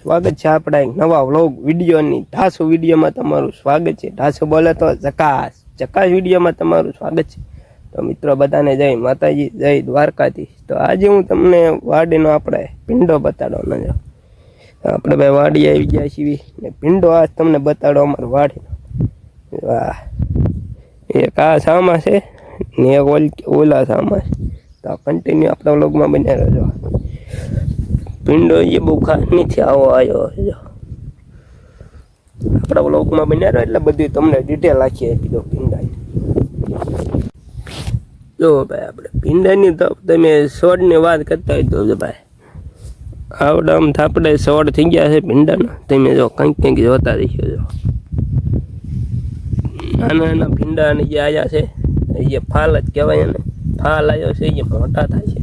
સ્વાગત છે આપણા એક નવા વ્લોગ વિડીયોની. ઢાસો વિડીયોમાં તમારું સ્વાગત છે. ઢાસો બોલે તો ચકાસ જકાસ વિડીયોમાં તમારું સ્વાગત છે. તો મિત્રો બધાને જય માતાજી, જય દ્વારકાધીશ. તો આજે હું તમને વાડીનો આપણે પિંડો બતાડવાનો છું. આપણે ભાઈ વાડી આવી ગયા છીએ ને પિંડો આજ તમને બતાડો અમારો વાડીનો. વાહ. એક આ સામા છે ને એક ઓલા સામા છે. તો કન્ટિન્યુ આપણા વ્લોગમાં બન્યા રહેજો. પિંડો એ બહુ ખાસ નથી, આવો આવ્યો આપણા બ્લોગમાં બન્યા એટલે બધું તમને ડિટેલ રાખી આપી દો જો ભાઈ આપણે પિંડાની તો તમે સોડની વાત કરતા હોય તો ભાઈ આવડે આમ થાપડે સોડ થઈ ગયા છે ભીંડાના તમે જો કંઈક કંઈક જોતા રહીશો જો. નાના નાના ભીંડા જે આવ્યા છે, એ ફાલ જ કહેવાય એને. ફાલ આવ્યો છે, એ મોટા થાય છે.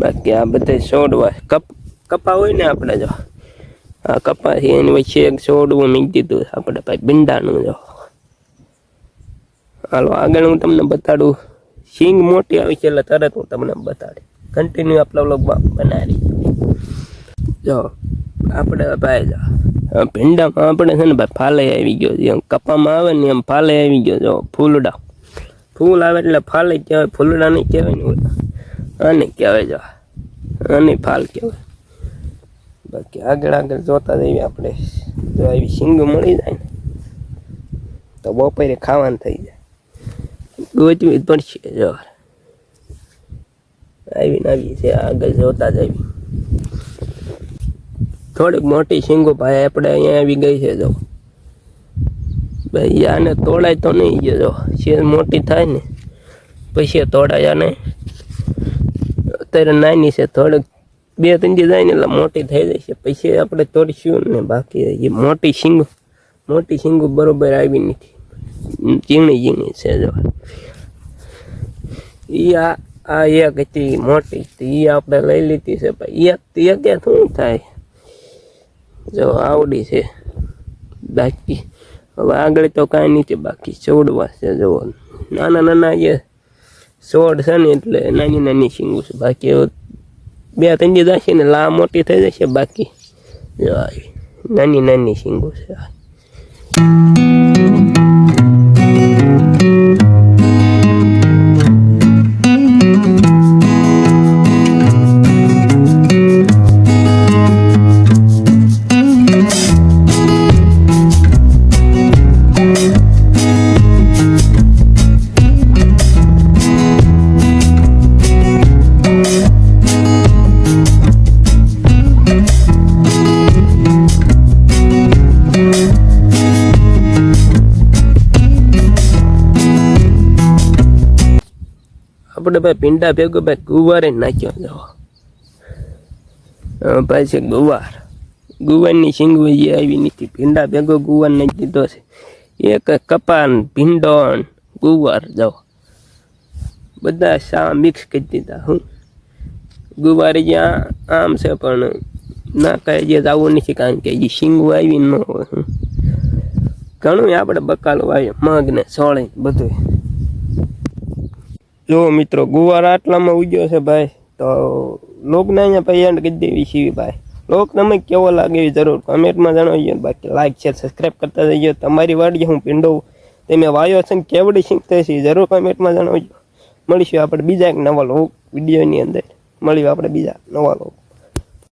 બાકી આ બધા છોડવા. કપ, કપા હોય ને આપણે જો. આ કપા છે, એની વચ્ચે એક છોડવું મીક દીધું આપણે ભાઈ ભીંડાનું જો. હાલો, આગળ હું તમને બતાડું. સિંગ મોટી આવી છે એટલે તરત હું તમને બતાડી કન્ટિન્યુ આપણા વ્લોગમાં બનાવી. જો આપણે ભાઈ જો ભીંડામાં આપણે છે ને ભાઈ ફાલે આવી ગયો છે. એમ કપામાં આવે ને એમ ફાલે આવી ગયો જો, ફૂલડા. ફૂલ આવે એટલે ફાલે કહેવાય ફૂલડા નહીં કહેવાય ને. આને કહેવાય જો આની ફાલ કહેવાય. બાકી આગળ આગળ જોતા જઈએ આપણે. જો આવી સિંગ મળી જાય ને, તો બપોરે ખાવાનું થઈ જાય. ગોચવી જ પડશે જો. આવીને આવી છે આગળ જોતા જઈએ. થોડીક મોટી સિંગો ભાઈ આપણે અહીંયા આવી ગઈ છે જો. ભાઈ, આને તોડાય તો નહીં જો. શેર મોટી થાય ને, પછી તોડાય આને. અત્યારે નાની છે, થોડીક બે, ત્રણ દી જાય ને એટલે મોટી થઈ જશે પછી આપણે તોડીશું ને બાકી એ મોટી સિંગ મોટી સિંગો બરોબર આવી નથી. ઝીણી ઝીણી છે જો. ઈ આ આ એક હતી, મોટી તો ઈ આપણે લઈ લીધી છે. ભાઈ એક એક એ શું થાય? જો આવડી છે. બાકી, હવે આગળ તો કાંઈ નથી. બાકી છોડવા છે જો નાના નાના જે છોડ છે ને એટલે નાની નાની શીંગું છે. બાકી બે ત્રણ દી જશે ને લા મોટી થઈ જશે, બાકી જો નાની નાની શીંગું છે. આપણે ભાઈ પીંડા ભેગો ભાઈ ગુવારે નાખ્યો જો હા, ભાઈ છે ગુવાર. ગુવારની શીંગવી જે આવી નથી ભીંડા ભેગો ગુવાર નાખી દીધો છે. એક કપાન ભીંડો ન ગુવાર જાઓ. બધા શા મિક્સ કરી દીધા હું. ગુવાર જ્યાં આમ છે પણ ના કહે જે જવું નથી કારણ કે જે શીંગવું આવી ન હોય. ઘણું આપણે બકાલો વાવીએ મગ ને સોળે બધું જો મિત્રો, ગુવાર આટલામાં ઉગ્યો છે ભાઈ, તો લોકને અહીંયા ભાઈ એન્ડ કરી દેવી છીએ ભાઈ. લોક તમે કેવો લાગે એ જરૂર? કમેન્ટમાં જણાવજો બાકી લાઈક શેર સબસ્ક્રાઈબ કરતા જઈએ તમારી વાડીએ હું પિંડો તમે વાયો છે ને કેવડી શીખતા છે જરૂર કમેન્ટમાં જણાવજો. મળીશું આપણે બીજા એક નવા લોક વિડીયોની અંદર. મળીશું આપણે બીજા નવા લોક.